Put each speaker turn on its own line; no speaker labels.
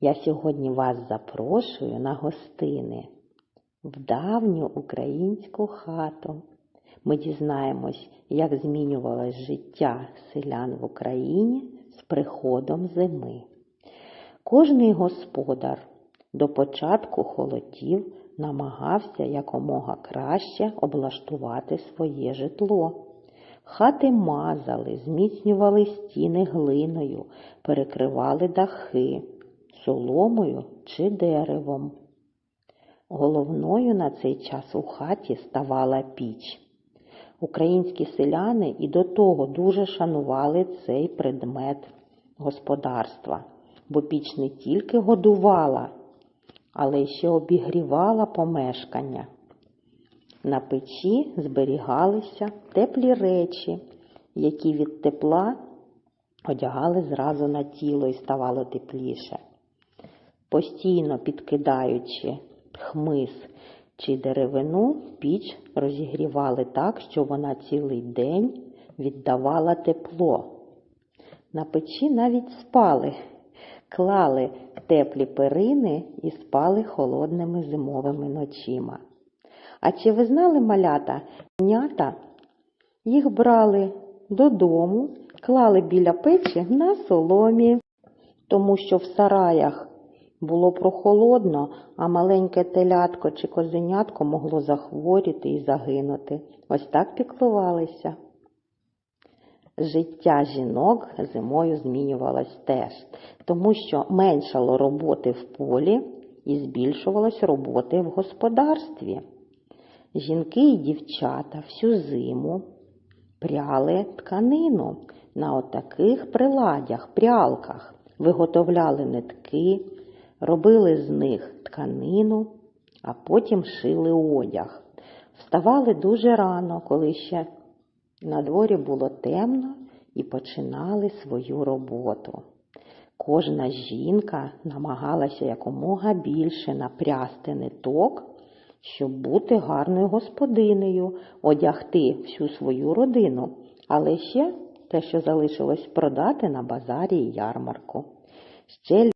Я сьогодні вас запрошую на гостини в давню українську хату. Ми дізнаємось, як змінювалось життя селян в Україні з приходом зими. Кожний господар до початку холодів намагався якомога краще облаштувати своє житло. Хати мазали, зміцнювали стіни глиною, перекривали дахи соломою чи деревом. Головною на цей час у хаті ставала піч. Українські селяни і до того дуже шанували цей предмет господарства, бо піч не тільки годувала, але ще обігрівала помешкання. На печі зберігалися теплі речі, які від тепла одягали зразу на тіло і ставало тепліше. Постійно підкидаючи хмиз чи деревину, піч розігрівали так, що вона цілий день віддавала тепло. На печі навіть спали, клали теплі перини і спали холодними зимовими ночима. А чи ви знали, малята, нята їх брали додому, клали біля печі на соломі, тому що в сараях було прохолодно, а маленьке телятко чи козенятко могло захворіти і загинути. Ось так піклувалися. Життя жінок зимою змінювалось теж, тому що меншало роботи в полі і збільшувалось роботи в господарстві. Жінки і дівчата всю зиму пряли тканину на отаких приладях, прялках, виготовляли нитки, робили з них тканину, а потім шили одяг. Вставали дуже рано, коли ще на дворі було темно, і починали свою роботу. Кожна жінка намагалася якомога більше напрясти ниток, щоб бути гарною господинею, одягти всю свою родину, але ще те, що залишилось продати на базарі і ярмарку. Ще